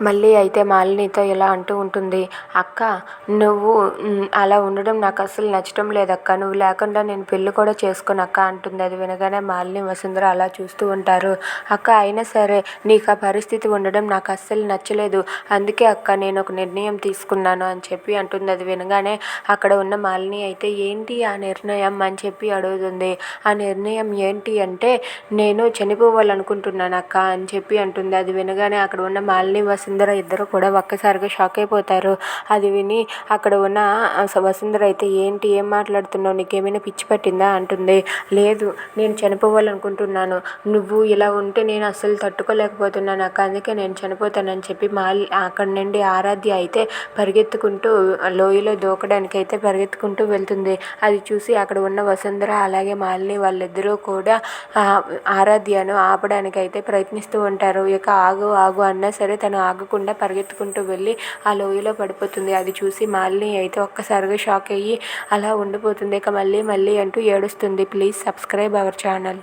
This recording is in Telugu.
మళ్ళీ అయితే మాలినితో ఇలా అంటూ ఉంటుంది అక్క నువ్వు అలా ఉండడం నాకు అస్సలు నచ్చడం లేదక్క. నువ్వు లేకుండా నేను పెళ్ళి కూడా చేసుకోను అక్క అంటుంది. అది వినగానే మాలిని వసుంధర అలా చూస్తూ ఉంటారు. అక్క అయినా సరే నీకు ఆ పరిస్థితి ఉండడం నాకు అస్సలు నచ్చలేదు. అందుకే అక్క నేను ఒక నిర్ణయం తీసుకున్నాను అని చెప్పి అంటుంది. అది వినగానే అక్కడ ఉన్న మాలిని అయితే ఏంటి ఆ నిర్ణయం? అని చెప్పి అడుగుతుంది. ఆ నిర్ణయం ఏంటి అంటే నేను చనిపోవాలనుకుంటున్నాను అక్క అని చెప్పి అంటుంది. అది వినగానే అక్కడ ఉన్న మాలిని వసుంధర ఇద్దరు కూడా ఒక్కసారిగా షాక్ అయిపోతారు. అది విని అక్కడ ఉన్న వసుంధర అయితే ఏంటి? ఏం మాట్లాడుతున్నావు? నీకేమైనా పిచ్చి పట్టిందా? అంటుంది. లేదు నేను చనిపోవాలనుకుంటున్నాను. నువ్వు ఇలా ఉంటే నేను అస్సలు తట్టుకోలేకపోతున్నాను అక్క. అందుకే నేను చనిపోతానని చెప్పి మాలి అక్కడ నుండి ఆరాధ్య అయితే పరిగెత్తుకుంటూ లోయలో దూకడానికి అయితే పరిగెత్తుకుంటూ వెళ్తుంది. అది చూసి అక్కడ ఉన్న వసుంధర అలాగే మాలిని వాళ్ళిద్దరూ కూడా ఆరాధ్యను ఆపడానికి అయితే ప్రయత్నిస్తూ ఉంటారు. ఇక ఆగు ఆగు అన్నా సరే తను ఆగకుండా పరిగెత్తుకుంటూ వెళ్ళి ఆ లోయలో పడిపోతుంది. అది చూసి మాలిని అయితే ఒక్కసారిగా షాక్ అయ్యి అలా ఉండిపోతుంది. ఇక మళ్ళీ మళ్ళీ అంటూ ఏడుస్తుంది. Please subscribe our channel.